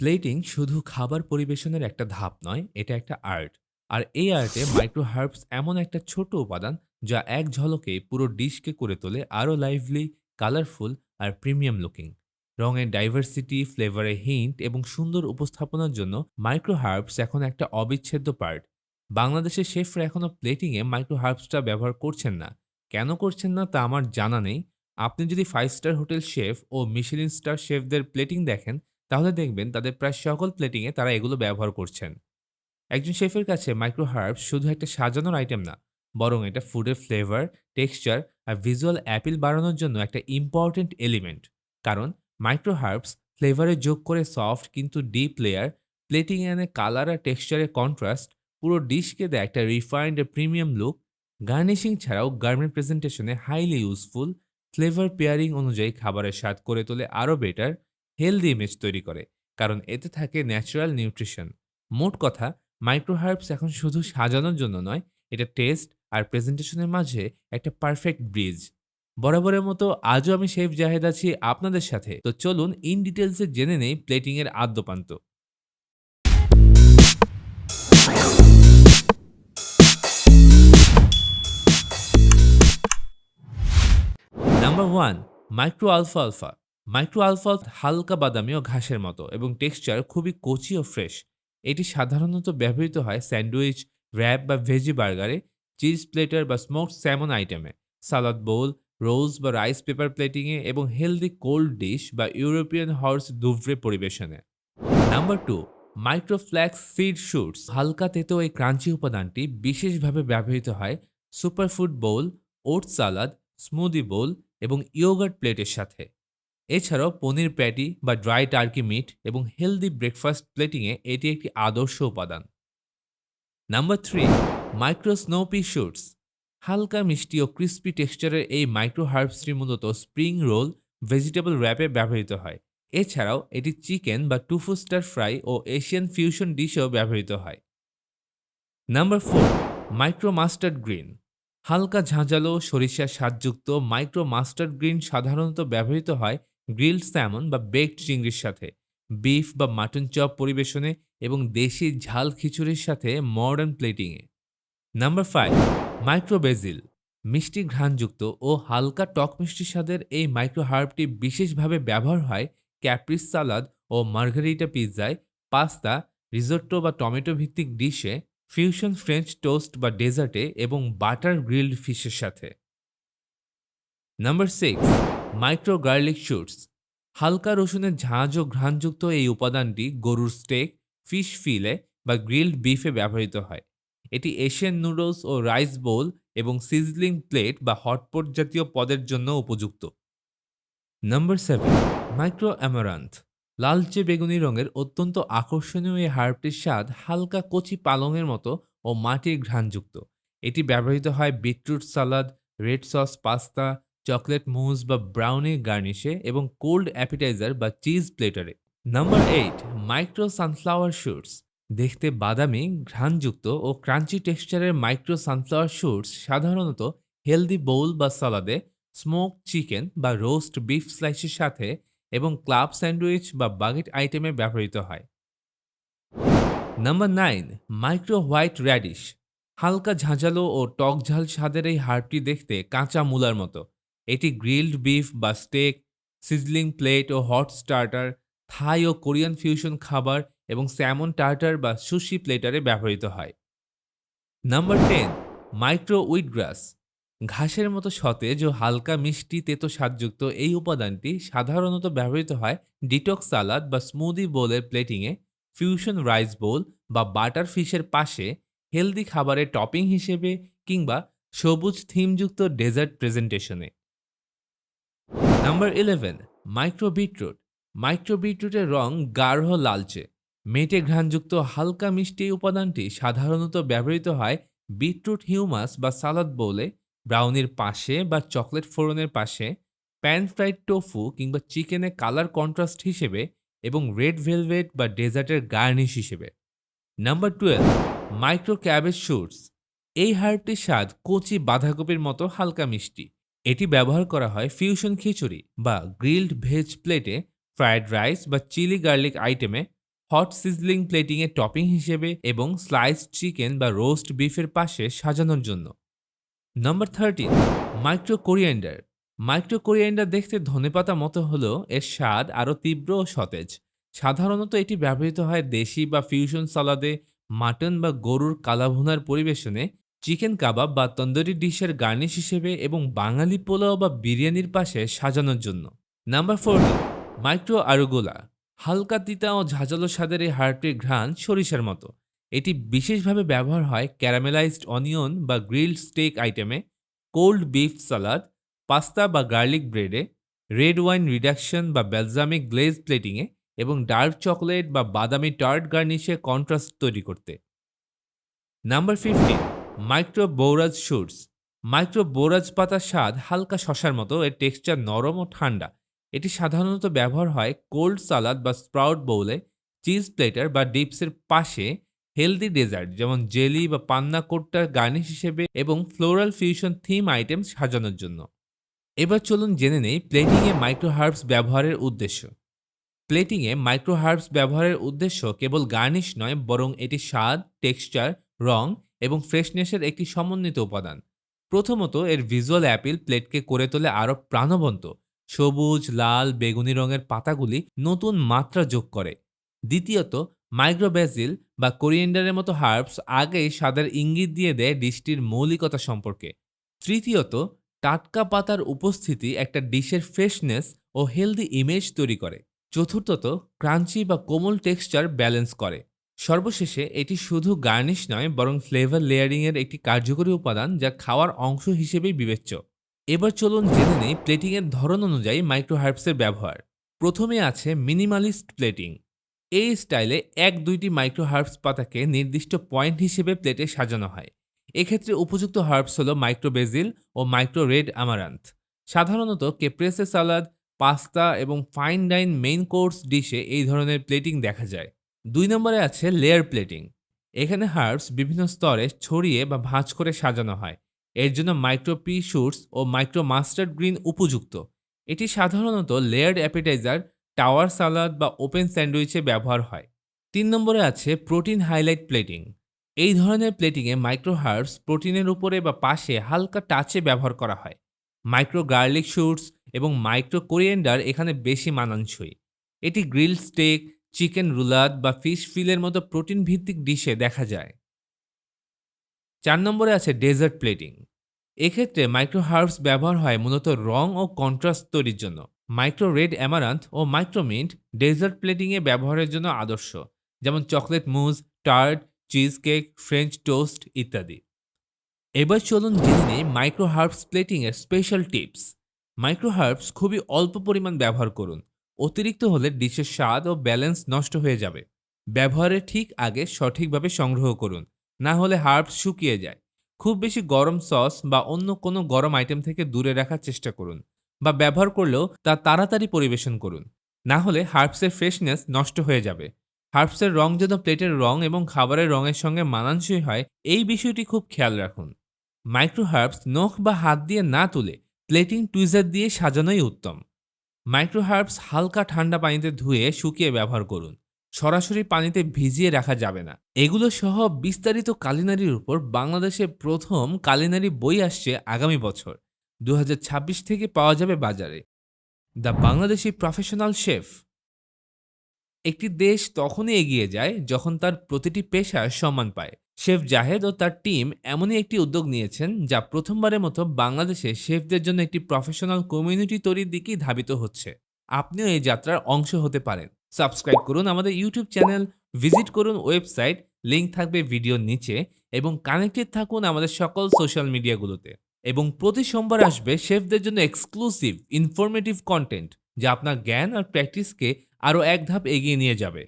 Plating শুধু খাবার পরিবেশনের একটা ধাপ নয়, এটা একটা আর্ট আর এই আর্টে মাইক্রো হার্বস এমন একটা ছোট উপাদান যা এক ঝলকে পুরো ডিশকে করে তোলে আরও লাইভলি কালারফুল আর প্রিমিয়াম লুকিং রঙের ডাইভার্সিটি ফ্লেভারে হিন্ট এবং সুন্দর উপস্থাপনার জন্য মাইক্রো হার্বস এখন একটা অবিচ্ছেদ্য পার্ট বাংলাদেশের শেফরা এখনও প্লেটিংয়ে মাইক্রো হার্বসটা ব্যবহার করছেন না। কেন করছেন না তা আমার জানা নেই। আপনি যদি ফাইভ স্টার হোটেল শেফ ও মিশেলিন স্টার শেফদের প্লেটিং দেখেন তাহলে দেখবেন তাদের প্রায় সকল প্লেটিংয়ে তারা এগুলো ব্যবহার করছেন। একজন শেফের কাছে মাইক্রো হার্বস শুধু একটা সাজানোর আইটেম না, বরং এটা ফুডের ফ্লেভার টেক্সচার আর ভিজুয়াল অ্যাপিল বাড়ানোর জন্য একটা ইম্পর্ট্যান্ট এলিমেন্ট কারণ মাইক্রো হার্বস ফ্লেভারে যোগ করে সফট কিন্তু ডিপ লেয়ার প্লেটিং এনে কালার আর টেক্সচারের কন্ট্রাস্ট পুরো ডিশকে দেয় একটা রিফাইন্ড প্রিমিয়াম লুক গার্নিশিং ছাড়াও গার্মেন্ট প্রেজেন্টেশনে হাইলি ইউজফুল ফ্লেভার পেয়ারিং অনুযায়ী খাবারের স্বাদ করে তোলে আরও বেটার হেলদি ইমেজ তৈরি করে। কারণ এতে থাকে ন্যাচারাল নিউট্রিশন। মোট কথা মাইক্রো হার্বস এখন শুধু সাজানোর জন্য নয়, এটা টেস্ট আর প্রেজেন্টেশনের মাঝে একটা পারফেক্ট ব্রিজ। বরাবরের মতো আজও আমি শেফ জাহেদ আছি আপনাদের সাথে। তো চলুন ইন ডিটেলসে জেনে নেই প্লেটিংয়ের আদ্যপান্ত। Number one, micro alpha alpha. Micro alpha হালকা বাদামি ও ঘাসের মতো এবং টেক্সচার খুবই কচি ও ফ্রেশ। এটি সাধারণত ব্যবহৃত হয় স্যান্ডউইচ র্যাপ বা ভেজি বার্গারে, চিজ প্লেটার বা স্মোকড স্যামন আইটেমে। সালাদ বোল, রোলস বা রাইস পেপার প্লেটিংয়ে এবং হেলদি কোল্ড ডিশ বা European hors d'oeuvre পরিবেশনে। Number two micro flax seed shoots. হালকা তেতো এই ক্রাঞ্চি উপাদানটি বিশেষভাবে ব্যবহৃত হয় সুপারফুড বোল ওট সালাদ, স্মুদি বোল এবং ইয়োগার্ট প্লেটের সাথে। এছাড়াও পনির প্যাটি বা ড্রাই টার্কি মিট এবং হেলদি ব্রেকফাস্ট প্লেটিংয়ে এটি একটি আদর্শ উপাদান। Number three micro snow pea shoots হালকা, মিষ্টি ও ক্রিস্পি টেক্সচারের এই মাইক্রো হার্বসটি মূলত স্প্রিং রোল ভেজিটেবল র্যাপে ব্যবহৃত হয়। এছাড়াও এটি চিকেন বা টুফু স্টার ফ্রাই ও এশিয়ান ফিউশন ডিশেও ব্যবহৃত হয়। Number four micro mustard green হালকা, ঝাঁঝালো, সরিষার স্বাদযুক্ত মাইক্রো মাস্টার্ড গ্রিন সাধারণত ব্যবহৃত হয় গ্রিলড স্যামন বা বেকড চিংড়ির সাথে বিফ বা মাটন চপ পরিবেশনে এবং দেশি ঝাল খিচুড়ির সাথে মডার্ন প্লেটিংয়ে নাম্বার ফাইভ মাইক্রো বেজিল মিষ্টি ঘ্রাণযুক্ত ও হালকা টক মিষ্টি স্বাদের এই মাইক্রো হার্বটি বিশেষভাবে ব্যবহার হয় ক্যাপ্রিস সালাদ ও মার্গারিটা পিৎজায়, পাস্তা রিজোট্টো বা টমেটো ভিত্তিক ডিশে ফিউশন ফ্রেঞ্চ টোস্ট বা ডেজার্টে এবং বাটার গ্রিলড ফিশের সাথে। Number six micro garlic shoots. হালকা রসুনের ঝাঁঝ ও ঘ্রাণযুক্ত এই উপাদানটি গরুর স্টেক, ফিশ ফিলে বা গ্রিলড বিফে ব্যবহৃত হয়। এটি এশিয়ান নুডলস ও রাইস বোল এবং সিজলিং প্লেট বা হটপট জাতীয় পদের জন্য উপযুক্ত। Number seven, micro amaranth. লালচে বেগুনি রঙের অত্যন্ত আকর্ষণীয় এই হার্বটির স্বাদ হালকা কচি পালংয়ের মতো ও মাটির ঘ্রাণযুক্ত। এটি ব্যবহৃত হয় beetroot salad, red sauce, pasta chocolate mousse বা ব্রাউনি গার্নিশে এবং কোল্ড অ্যাপিটাইজার বা cheese প্লেটারে। Number eight, micro sunflower shoots. দেখতে বাদামি, ঘ্রাণযুক্ত ও ক্রাঞ্চি টেক্সচারের মাইক্রো সানফ্লাওয়ার শুটস সাধারণত হেলদি বোল বা সালাদে স্মোক চিকেন বা রোস্ট বিফ স্লাইসের সাথে এবং ক্লাব স্যান্ডউইচ বা বাগেট আইটেমে ব্যবহৃত হয়। Number nine, micro white radish. হালকা ঝাঁঝালো ও টক ঝাল স্বাদের এই হাড়টি দেখতে কাঁচা মূলার মতো। এটি গ্রিলড বিফ বা স্টেক, সিজলিং প্লেট ও হট স্টার্টার, থাই ও কোরিয়ান ফিউশন খাবার এবং স্যামন টার্টার বা সুশি প্লেটারে ব্যবহৃত হয়। Number ten, micro wheatgrass. ঘাসের মতো সতেজ ও হালকা মিষ্টি তেতো স্বাদযুক্ত এই উপাদানটি সাধারণত ব্যবহৃত হয় ডিটক্স সালাদ বা স্মুদি বোলের প্লেটিংয়ে, ফিউশন রাইস বোল বা বাটার ফিশের পাশে, হেলদি খাবারের টপিং হিসেবে কিংবা সবুজ থিমযুক্ত dessert প্রেজেন্টেশনে। Number eleven micro beetroot micro বিটরুটের রং গাঢ় লালচে। মেটে ঘ্রাণযুক্ত হালকা মিষ্টি উপাদানটি সাধারণত ব্যবহৃত হয় বিটরুট, হিউমাস বা সালাদ বোলে ব্রাউনির পাশে বা চকলেট ফোড়নের পাশে, প্যান ফ্রাইড টোফু কিংবা চিকেনে কালার কন্ট্রাস্ট হিসেবে এবং রেড ভেলভেট বা ডেজার্টের গার্নিশ হিসেবে। Number twelve micro cabbage shoots এই হার্বটির স্বাদ কচি বাঁধাকপির মতো হালকা মিষ্টি। এটি ব্যবহার করা হয় ফিউশন খিচুড়ি বা গ্রিলড ভেজ প্লেটে ফ্রায়েড রাইস বা চিলি গার্লিক আইটেমে হট সিজলিং প্লেটিংয়ে টপিং হিসেবে এবং স্লাইস চিকেন বা রোস্ট বিফের পাশে সাজানোর জন্য। নম্বর thirteen micro coriander micro coriander দেখতে ধনেপাতা মতো হলেও এর স্বাদ আরও তীব্র ও সতেজ। সাধারণত এটি ব্যবহৃত হয় দেশি বা ফিউশন সালাদে মাটন বা গরুর কালাভুনার পরিবেশনে চিকেন কাবাব বা তন্দুরি ডিশের গার্নিশ হিসেবে এবং বাঙালি পোলাও বা বিরিয়ানির পাশে সাজানোর জন্য। নাম্বার ফোর মাইক্রো আরুগোলা, হালকা তিতা ও ঝাঁঝালো স্বাদের এই হার্টের ঘ্রাণ সরিষার মতো। এটি বিশেষভাবে ব্যবহার হয় ক্যারামেলাইজড অনিয়ন বা গ্রিলড স্টেক আইটেমে, কোল্ড বিফ সালাদ, পাস্তা বা গার্লিক ব্রেডে, রেড ওয়াইন রিডাকশন বা বেলজামিক গ্লেজ প্লেটিংয়ে এবং ডার্ক চকলেট বা বাদামি টার্ট গার্নিশে কন্ট্রাস্ট তৈরি করতে। Number fifteen micro borage shoots micro borage পাতার স্বাদ হালকা শশার মতো, এর টেক্সচার নরম ও ঠান্ডা। এটি সাধারণত ব্যবহার হয় কোল্ড সালাদ বা স্প্রাউট বৌলে চিজ প্লেটার বা ডিপসের পাশে হেলদি ডেজার্ট যেমন জেলি বা পান্না কোট্টার গার্নিশ হিসেবে এবং ফ্লোরাল ফিউশন থিম আইটেম সাজানোর জন্য। এবার চলুন জেনে নেই প্লেটিংয়ে মাইক্রো হার্বস ব্যবহারের উদ্দেশ্য। প্লেটিংয়ে মাইক্রো হার্বস ব্যবহারের উদ্দেশ্য কেবল গার্নিশ নয়, বরং এটি স্বাদ টেক্সচার রং এবং ফ্রেশনেসের একটি সমন্বিত উপাদান। প্রথমত, এর ভিজুয়াল অ্যাপিল প্লেটকে করে তোলে আরও প্রাণবন্ত। সবুজ, লাল, বেগুনি রঙের পাতাগুলি নতুন মাত্রা যোগ করে। দ্বিতীয়ত, মাইক্রোব্যাজিল বা কোরিয়েন্ডারের মতো হার্বস আগেই স্বাদের ইঙ্গিত দিয়ে দেয় ডিশটির মৌলিকতা সম্পর্কে। তৃতীয়ত, টাটকা পাতার উপস্থিতি একটা ডিশের ফ্রেশনেস ও হেলদি ইমেজ তৈরি করে। চতুর্থত, ক্রাঞ্চি বা কোমল টেক্সচার ব্যালেন্স করে। সর্বশেষে এটি শুধু গার্নিশ নয়, বরং ফ্লেভার লেয়ারিংয়ের একটি কার্যকরী উপাদান যা খাওয়ার অংশ হিসেবেই বিবেচ্য। এবার চলুন জেনে নেই প্লেটিংয়ের ধরন অনুযায়ী মাইক্রো হার্বসের ব্যবহার। প্রথমে আছে মিনিমালিস্ট প্লেটিং। এই স্টাইলে এক দুইটি মাইক্রো হার্বস পাতাকে নির্দিষ্ট পয়েন্ট হিসেবে প্লেটে সাজানো হয়। এক্ষেত্রে উপযুক্ত হার্বস হল মাইক্রোবেজিল ও মাইক্রো রেড আমারান্থ। সাধারণত কেপ্রেসে সালাদ, পাস্তা এবং ফাইন ডাইন মেইন কোর্স ডিশে এই ধরনের প্লেটিং দেখা যায়। দুই নম্বরে আছে লেয়ার প্লেটিং এখানে হার্বস বিভিন্ন স্তরে ছড়িয়ে বা ভাঁজ করে সাজানো হয়। এর জন্য মাইক্রো পি শুটস ও মাইক্রো মাস্টার্ড গ্রিন উপযুক্ত। এটি সাধারণত লেয়ার্ড অ্যাপিটাইজার টাওয়ার সালাদ বা ওপেন স্যান্ডউইচে ব্যবহার হয়। তিন নম্বরে আছে প্রোটিন হাইলাইট প্লেটিং এই ধরনের প্লেটিংয়ে মাইক্রো হার্বস প্রোটিনের উপরে বা পাশে হালকা টাচে ব্যবহার করা হয়। মাইক্রো গার্লিক শুটস এবং মাইক্রো কোরিয়েন্ডার এখানে বেশি মানানসই। এটি গ্রিল স্টেক চিকেন রুলাদ বা ফিশ ফিলের মতো প্রোটিন ভিত্তিক ডিশে দেখা যায়। চার নম্বরে আছে ডেজার্ট প্লেটিং। এক্ষেত্রে মাইক্রো হার্বস ব্যবহার হয় মূলত রং ও কন্ট্রাস্ট তৈরির জন্য। মাইক্রো রেড অ্যামারান্থ ও মাইক্রোমিন্ট ডেজার্ট প্লেটিংয়ে ব্যবহারের জন্য আদর্শ। যেমন chocolate mousse, tart cheesecake French toast ইত্যাদি। এবার চলুন জেনে নিই মাইক্রো হার্বস প্লেটিংয়ের স্পেশাল টিপস। মাইক্রো হার্বস খুবই অল্প পরিমাণ ব্যবহার করুন। অতিরিক্ত হলে ডিশের স্বাদ ও ব্যালেন্স নষ্ট হয়ে যাবে। ব্যবহারের ঠিক আগে সঠিকভাবে সংগ্রহ করুন, না হলে হার্বস শুকিয়ে যায়। খুব বেশি গরম সস বা অন্য কোনো গরম আইটেম থেকে দূরে রাখার চেষ্টা করুন বা ব্যবহার করলেও তা তাড়াতাড়ি পরিবেশন করুন। না হলে হার্বসের ফ্রেশনেস নষ্ট হয়ে যাবে। হার্বসের রং যেন প্লেটের রং এবং খাবারের রঙের সঙ্গে মানানসই হয়, এই বিষয়টি খুব খেয়াল রাখুন। মাইক্রো হার্বস নখ বা হাত দিয়ে না তুলে প্লেটিং টুইজার দিয়ে সাজানোই উত্তম। মাইক্রো হার্বস হালকা ঠান্ডা পানিতে ধুয়ে শুকিয়ে ব্যবহার করুন। সরাসরি পানিতে ভিজিয়ে রাখা যাবে না। এগুলো সহ বিস্তারিত কালিনারির উপর বাংলাদেশে প্রথম কালিনারি বই আসছে আগামী বছর। দু হাজার ছাব্বিশ থেকে পাওয়া যাবে বাজারে। The Bangladeshi professional chef. একটি দেশ তখনই এগিয়ে যায় যখন তার প্রতিটি পেশা সম্মান পায়। শেফ জাহেদ ও তার টিম এমনই একটি উদ্যোগ নিয়েছেন যা প্রথমবারের মতো বাংলাদেশে শেফদের জন্য একটি প্রফেশনাল কমিউনিটি তৈরির দিকেই ধাবিত হচ্ছে। আপনিও এই যাত্রার অংশ হতে পারেন। সাবস্ক্রাইব করুন আমাদের ইউটিউব চ্যানেল ভিজিট করুন ওয়েবসাইট লিঙ্ক থাকবে ভিডিওর নিচে এবং কানেক্টেড থাকুন আমাদের সকল সোশ্যাল মিডিয়াগুলোতে এবং প্রতি সোমবার আসবে শেফদের জন্য এক্সক্লুসিভ ইনফরমেটিভ কন্টেন্ট যা আপনার জ্ঞান আর প্র্যাকটিসকে আরও এক ধাপ এগিয়ে নিয়ে যাবে।